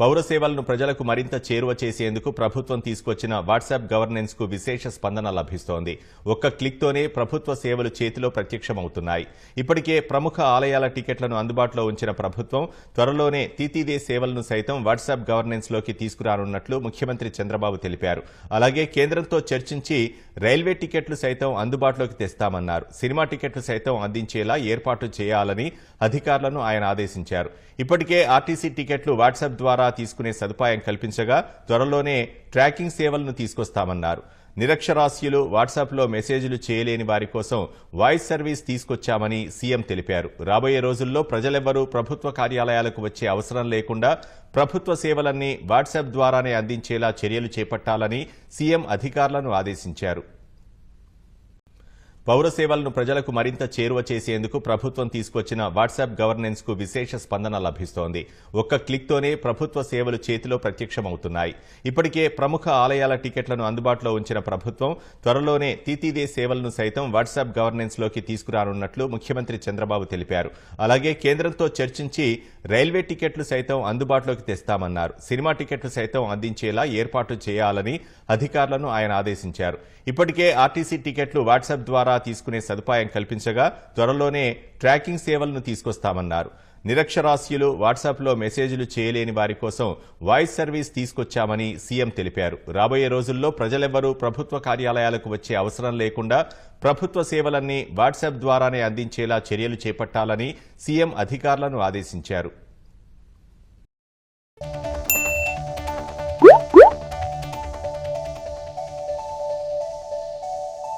పౌర సేవలను ప్రజలకు మరింత చేరువ చేసేందుకు ప్రభుత్వం తీసుకొచ్చిన వాట్సాప్ గవర్నెన్స్కు విశేష స్పందన లభిస్తోంది. ఒక్క క్లిక్తోనే ప్రభుత్వ సేవలు చేతిలో ప్రత్యక్షమవుతున్నాయి. ఇప్పటికే ప్రముఖ ఆలయాల టికెట్లను అందుబాటులో ఉంచిన ప్రభుత్వం త్వరలోనే తీతీదే సేవలను సైతం వాట్సాప్ గవర్నెన్స్లోకి తీసుకురానున్నట్లు ముఖ్యమంత్రి చంద్రబాబు తెలిపారు. అలాగే కేంద్రంతో చర్చించి రైల్వే టికెట్లు సైతం అందుబాటులోకి తెస్తామన్నారు. సినిమా టికెట్లు సైతం అందించేలా ఏర్పాటు చేయాలని అధికారులను ఆయన ఆదేశించారు. ఇప్పటికే ఆర్టీసీ టికెట్లు వాట్సాప్ ద్వారా తీసుకునే సదుపాయం కల్పించగా త్వరలోనే ట్రాకింగ్ సేవలను తీసుకొస్తామన్నారు. నిరక్షరాస్యులు వాట్సాప్లో మెసేజ్లు చేయలేని వారి కోసం వాయిస్ సర్వీస్ తీసుకొచ్చామని సీఎం తెలిపారు. రాబోయే రోజుల్లో ప్రజలెవ్వరూ ప్రభుత్వ కార్యాలయాలకు వచ్చే అవసరం లేకుండా ప్రభుత్వ సేవలన్నీ వాట్సాప్ ద్వారానే అందించేలా చర్యలు చేపట్టాలని సీఎం అధికారులను ఆదేశించారు. పౌర సేవలను ప్రజలకు మరింత చేరువ చేసేందుకు ప్రభుత్వం తీసుకొచ్చిన వాట్సాప్ గవర్నెన్స్కు విశేష స్పందన లభిస్తోంది. ఒక్క క్లిక్తోనే ప్రభుత్వ సేవలు చేతిలో ప్రత్యక్షమవుతున్నాయి. ఇప్పటికే ప్రముఖ ఆలయాల టికెట్లను అందుబాటులో ఉంచిన ప్రభుత్వం త్వరలోనే తీతీదే సేవలను సైతం వాట్సాప్ గవర్నెన్స్లోకి తీసుకురానున్నట్లు ముఖ్యమంత్రి చంద్రబాబు తెలిపారు. అలాగే కేంద్రంతో చర్చించి రైల్వే టికెట్లు సైతం అందుబాటులోకి తెస్తామన్నారు. సినిమా టికెట్లు సైతం అందించేలా ఏర్పాటు చేయాలని అధికారులను ఆయన ఆదేశించారు. ఇప్పటికే ఆర్టీసీ టికెట్లు వాట్సాప్ ద్వారా తీసుకునే సదుపాయం కల్పించగా త్వరలోనే ట్రాకింగ్ సేవలను తీసుకొస్తామన్నారు. నిరక్షరాస్యులు వాట్సాప్లో మెసేజ్లు చేయలేని వారి కోసం వాయిస్ సర్వీస్ తీసుకొచ్చామని సీఎం తెలిపారు. రాబోయే రోజుల్లో ప్రజలెవ్వరూ ప్రభుత్వ కార్యాలయాలకు వచ్చే అవసరం లేకుండా ప్రభుత్వ సేవలన్నీ వాట్సాప్ ద్వారానే అందించేలా చర్యలు చేపట్టాలని సీఎం అధికారులను ఆదేశించారు.